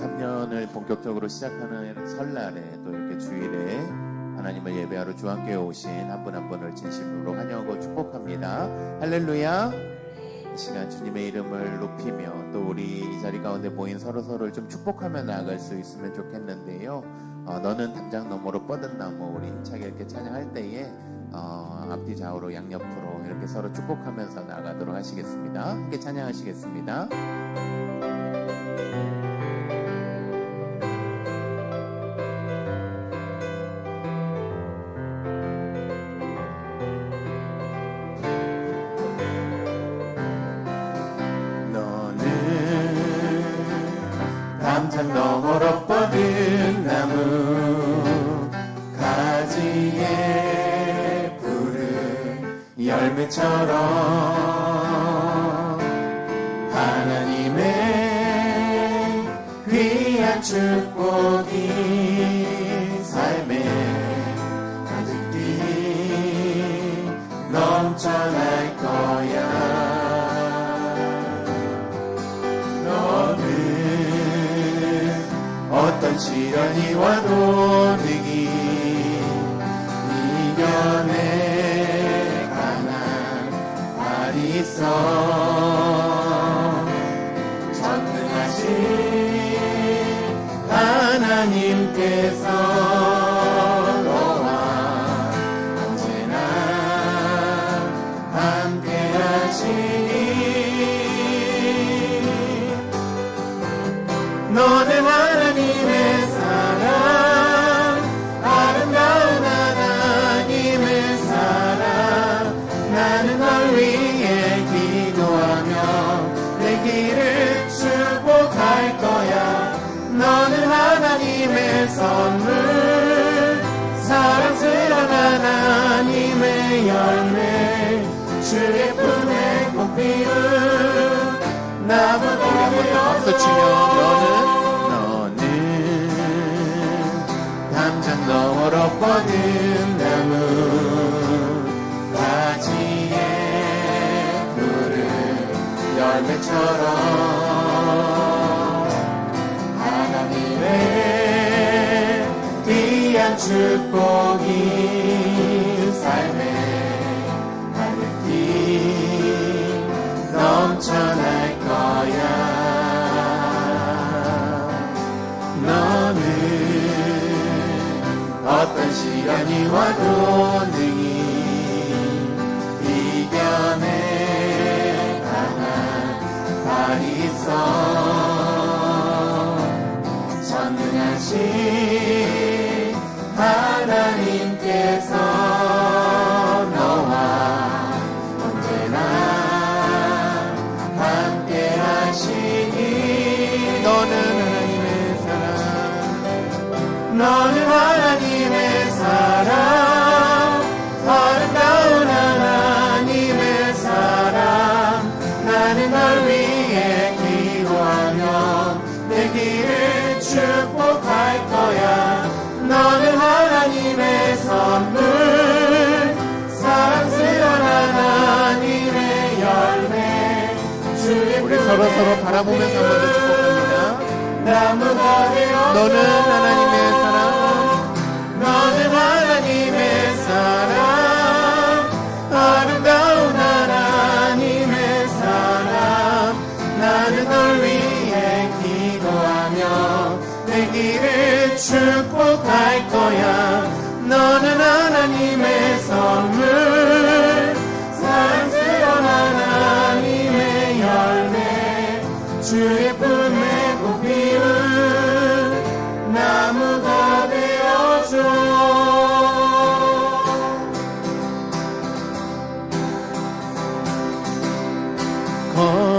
2023년을 본격적으로 시작하는 설날에 또 이렇게 주일에 하나님을 예배하러 주함께 오신 한 분 한 분을 진심으로 환영하고 축복합니다. 할렐루야. 이 시간 주님의 이름을 높이며 또 우리 이 자리 가운데 모인 서로 서로를 좀 축복하며 나아갈 수 있으면 좋겠는데요. 어, 너는 담장 너머로 뻗은 나무 우리 힘차게 이렇게 찬양할 때에 어, 앞뒤 좌우로 양옆으로 이렇게 서로 축복하면서 나가도록 하시겠습니다. 함께 찬양하시겠습니다. 열매처럼 하나님의 귀한 축복이 삶에 가득히 넘쳐날 거야. 너는 어떤 시련이 와도 전능하신 하나님께서 선물 사랑스러운 하나님의 열매 주의 품에 꼭 피운 나보다 박수 치며 너는 너는 담장 너머로 뻗은 나무 가지에 푸른 열매처럼 축복이 삶에 가득히 넘쳐날 거야. 너는 어떤 시련이 와도 능히 이겨내 강한 발이 있어. 전능하신 서로 서로 바라보면서 한 번 더 축복합니다. 너는 하나님의 사랑 너는 하나님의 사랑 아름다운 하나님의 사랑 나는 널 위해 기도하며 내 길을 축복할 거야. 너는 하나님의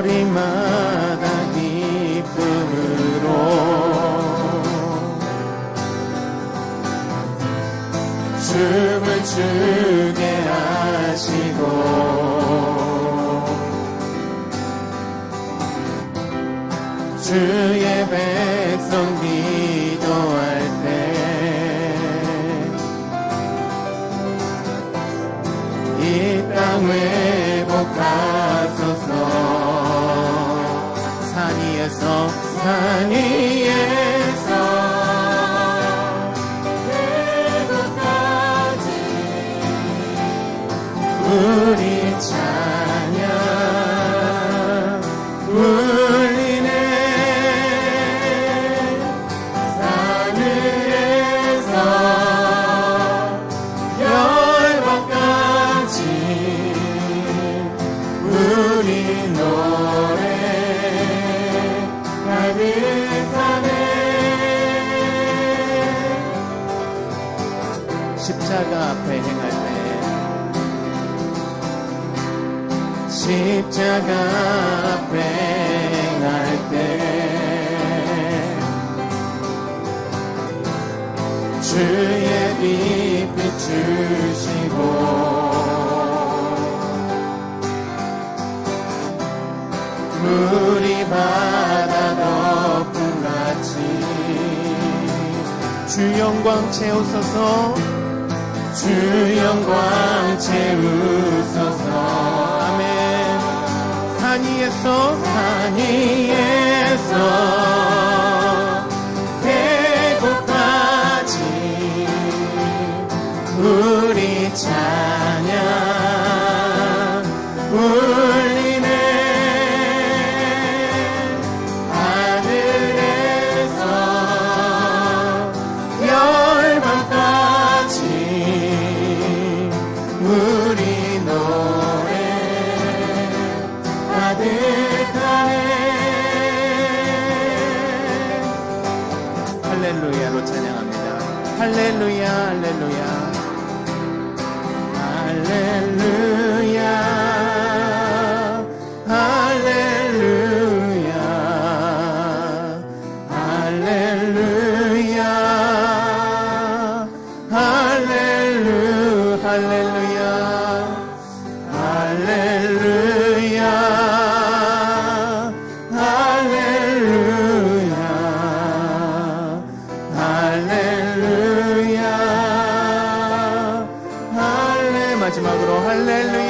거리마다 기쁨으로. 춤을 추게 하시고. 주의 백성 기도할 때. 이 땅 회복하소 서산 위에 십자가 앞에 행할 때. 십자가 앞에 행할 때. 주의 빛 비추시고 물이 바다 덮음 같이 주 영광 채우소서. 주 영광 채우소서. 아멘. 산 위에서 산 위에서. Hallelujah.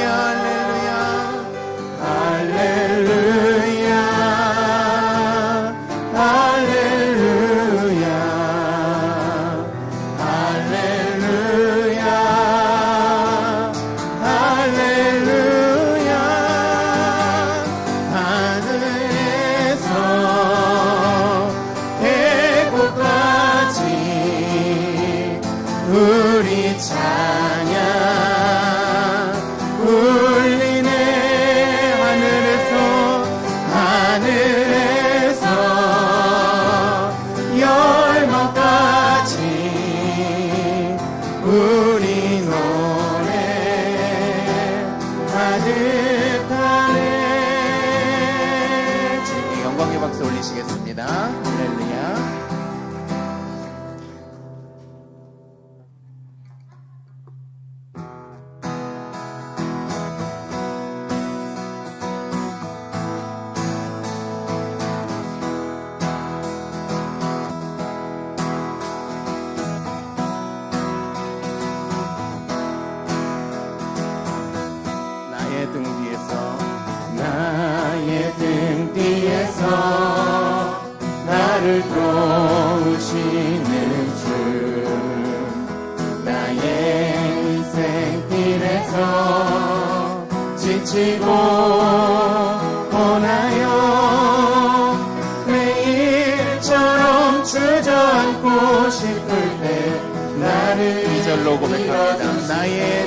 지치고 원하여 매일처럼 주저앉고 싶을 때 나를 이절로 고백합니다. 나의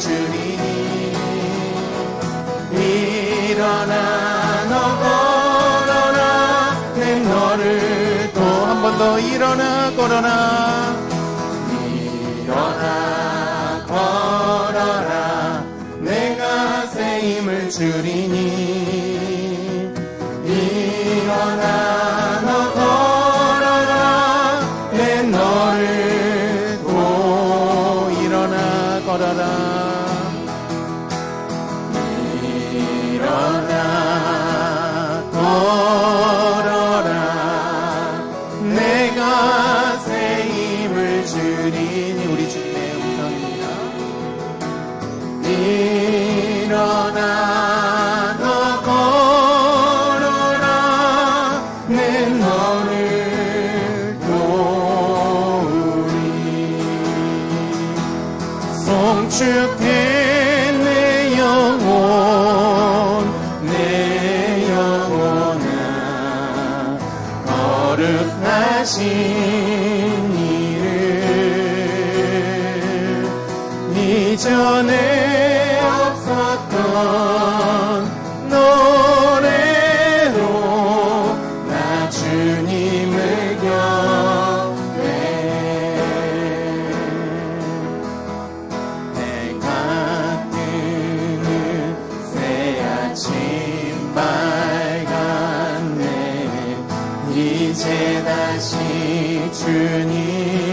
주리니 일어나 너 걸어라. 내 너를 또 한 번 더 일어나 걸어라. Oh. 하신 일을 이전에 없었던 이제 다시 주님.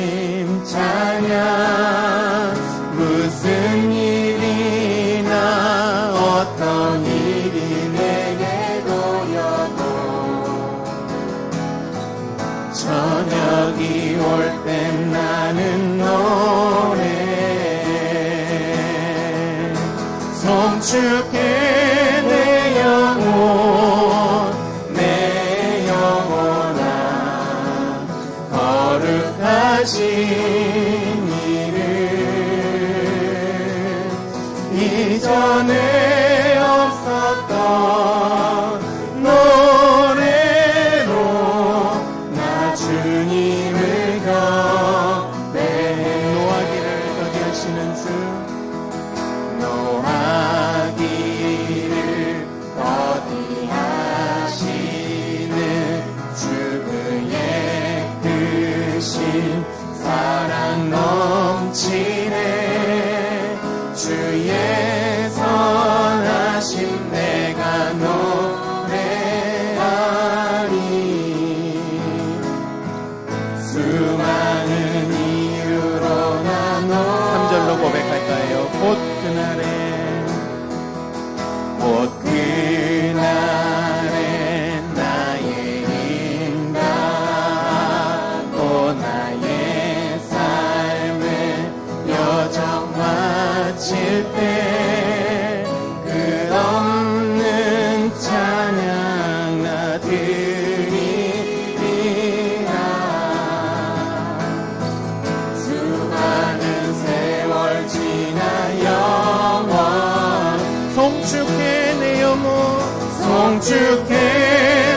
영주께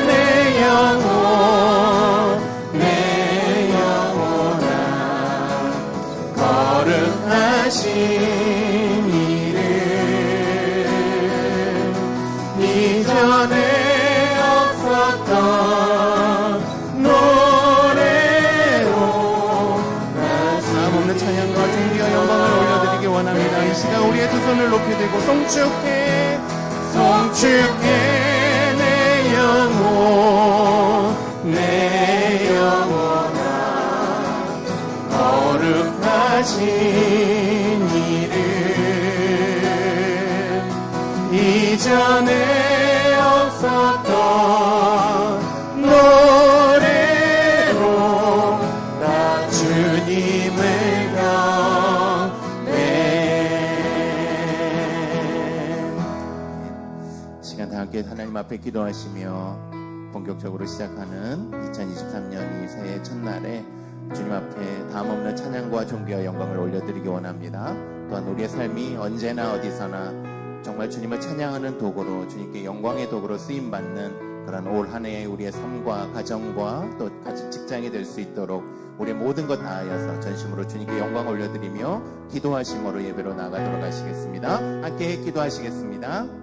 내 영혼 내 영혼아 거룩하신 이름. 이전에 없었던 노래로 나참 없는 찬양과 존귀와 영광을 올려드리기 원합니다. 이 시간 우리의 두 손을 높이 들고 송축해 송축 하신 일을 이전에 없었던 노래로 나 주님을 경배 시간 다 함께 하나님 앞에 기도하시며 본격적으로 시작하는 2023년 이 새해 첫날에 주님 앞에 다음 없는 찬양과 존귀와 영광을 올려드리기 원합니다. 또한 우리의 삶이 언제나 어디서나 정말 주님을 찬양하는 도구로 주님께 영광의 도구로 쓰임 받는 그런 올 한해의 우리의 삶과 가정과 또 가진 직장이 될 수 있도록 우리의 모든 것 다하여서 전심으로 주님께 영광 올려드리며 기도하심으로 예배로 나가도록 하시겠습니다. 함께 기도하시겠습니다.